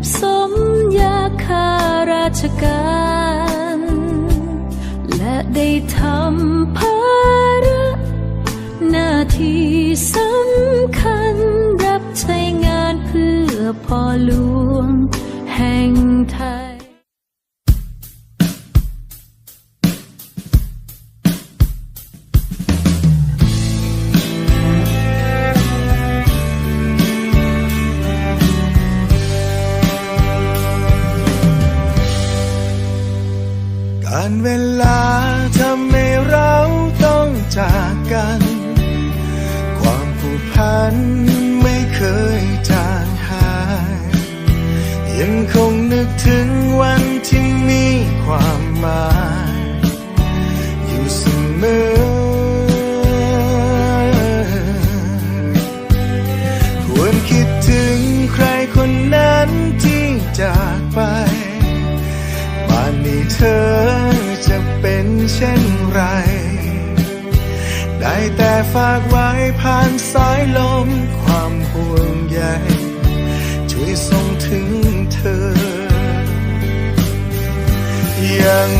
บสมยาคาราชการ และได้ทำภาระหน้าที่สำคัญรับใช้งานเพื่อพ่อหลวงแห่งานเวลาทำให้เราต้องจากกัน ความผูกพันไม่เคยจางหาย ยังคงนึกถึงวันที่มีความหมาย ได้แต่ฝากไว้ผ่านสายลมความห่วงใยช่วยส่งถึงเธอ ยัง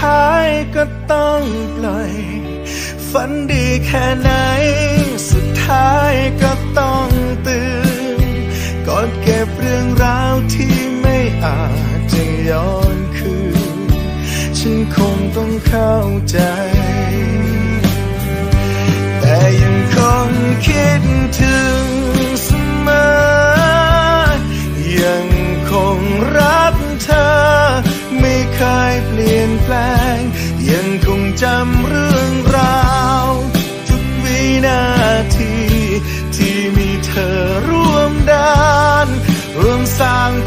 ท้ายก็ต้องปล่อย ฝันดีแค่ไหน สุดท้ายก็ต้องตื่นกอดเก็บเรื่องราวที่ไม่อาจจะย้อนคืน ฉันคงต้องเข้าใจ แต่ยังคงคิดถึง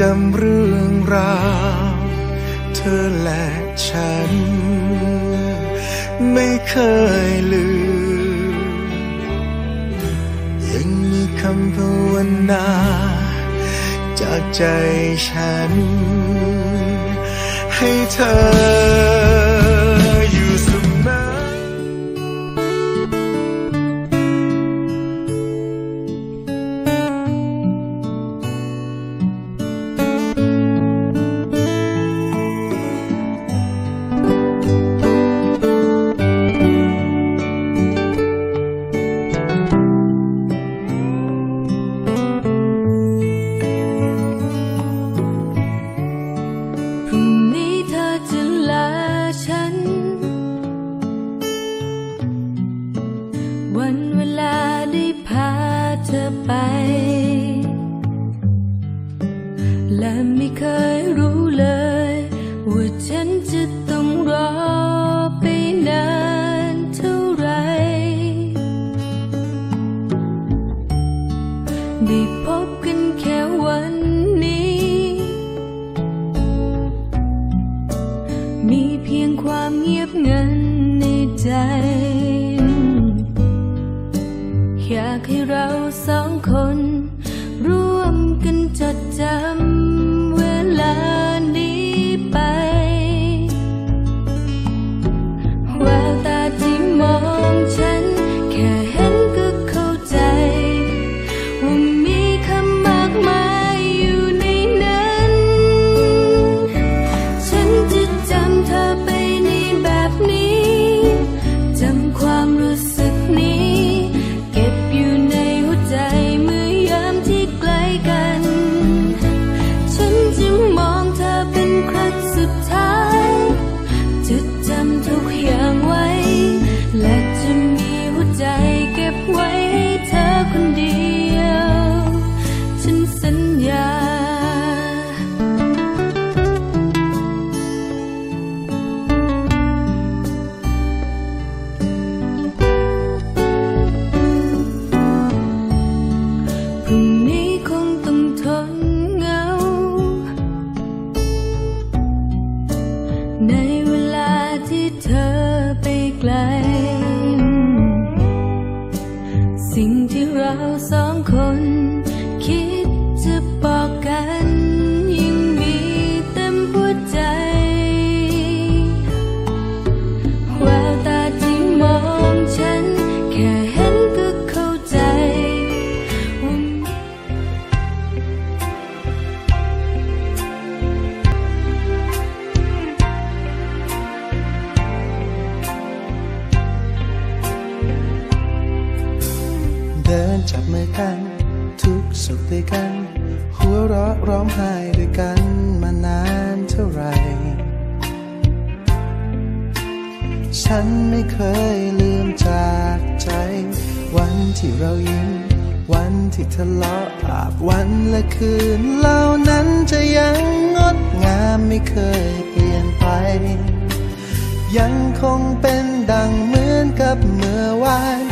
จำเรื่องราว เธอและฉัน ไม่เคยลืม ยังมีคำภาวนา จากใจฉัน ให้เธอ และไม่เคยรู้เลย ว่าฉันจะต้องรอไปนานเท่าไรได้พบกันแค่วันนี้ มีเพียงความเงียบงันในใจ อยากให้เราสองคน มือกัน ทุกสุขด้วยกัน หัวเราะร้องไห้ด้วยกันมานานเท่าไหร่ ฉันไม่เคยลืมจากใจ วันที่เรายิ้ม วันที่ทะเลาะภาพวันและคืนเหล่านั้นจะยังงดงามไม่เคยเปลี่ยนไป ยังคงเป็นดังเหมือนกับเมื่อวาน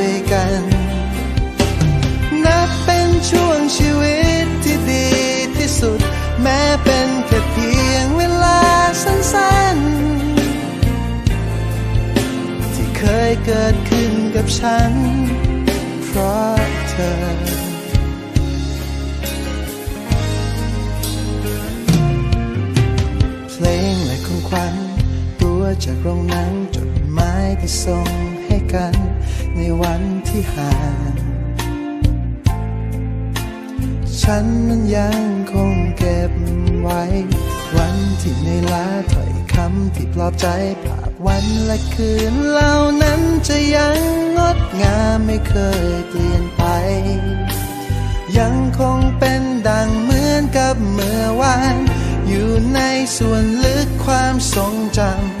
ย กิดขึ้นกับฉัน เพราะเธอ เพลงและของขวัญตัวจากโรงหนังจดหมายที่ส่งให้กัน ในวันที่ห่างฉันนั้นยังคงเก็บไว้ วันที่ในลาถอยำที่ปลอบใจภาพวันและคืนเหล่านั้นจะยังงดงามไม่เคยเปลี่ยนไป ยังคงเป็นดังเหมือนกับเมื่อวาน อยู่ในส่วนลึกความทรงจำ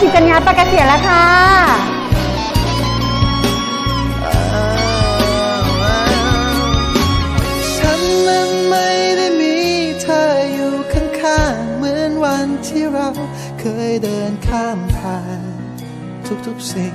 กิจกัญญาประกาศเสียแล้วค่ะ ฉันนั้นไม่ได้มีเธออยู่ข้างๆเหมือนวันที่เราเคยเดินข้ามผ่านทุกๆสิ่ง